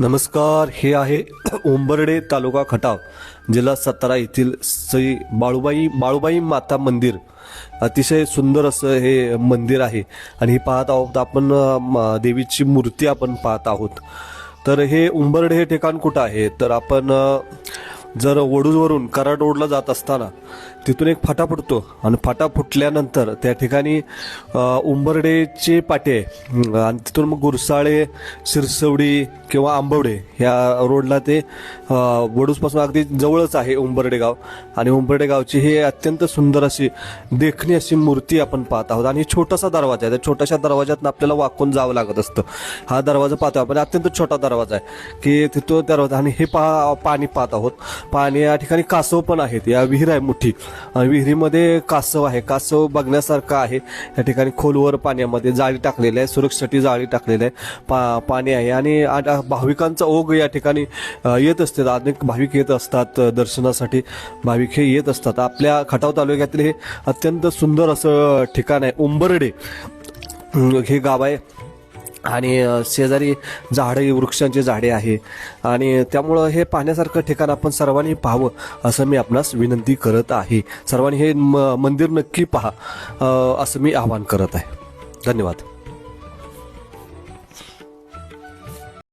नमस्कार हे आहे उंबर्डे तालुका खटाव जिल्हा सातारा येथील सई बाळूबाई बाळूबाई माता मंदिर. अतिशय सुंदर असं हे मंदिर आहे आणि हे पाहत आहोत आपण देवीची मूर्ती आपण पाहत आहोत. तर हे उंबर्डे हे ठिकाण कुठं आहे? तर आपण जर वडूजवरून कराड रोडला जात असताना तिथून एक फाटा फुटतो आणि फाटा फुटल्यानंतर त्या ठिकाणी उंबरडेचे पाटे आणि तिथून मग गुरसाळे शिरसवडी किंवा आंबवडे ह्या रोडला ते वडूजपासून अगदी जवळच आहे उंबरडे गाव आणि उंबरडे गावची ही अत्यंत सुंदर अशी देखणी अशी मूर्ती आपण पाहत आहोत. आणि छोटासा दरवाजा आहे. त्या छोट्याशा दरवाज्यातून आपल्याला वाकून जावं लागत असतं. हा दरवाजा पाहतो आपण. अत्यंत छोटा दरवाजा आहे. की तिथं दरवाजा आणि हे पा पाणी पाहत आहोत. पाणी या ठिकाणी कासव पण आहेत. या विहीर आहे मोठी. आणि विहिरीमध्ये कासव आहे. कासव बघण्यासारखं आहे. या ठिकाणी खोलवर पाण्यामध्ये जाळी टाकलेली आहे. सुरक्षेसाठी जाळी टाकलेली आहे. पा पाणी आहे. आणि आ- भाविकांचा ओघ या ठिकाणी येत असते. अनेक भाविक येत असतात दर्शनासाठी. भाविक हे येत असतात. आपल्या खटाव तालुक्यातील हे अत्यंत सुंदर असं ठिकाण आहे. उंबरडे. हे गाव आहे. आणि शेजारी झाडे वृक्षांची झाडे आहे. आणि त्यामुळं हे पाहण्यासारखं ठिकाण आपण सर्वांनी पाहावं असं मी आपणास विनंती करत आहे. सर्वांनी हे म- मंदिर नक्की पहा असं मी आवाहन करत आहे. धन्यवाद.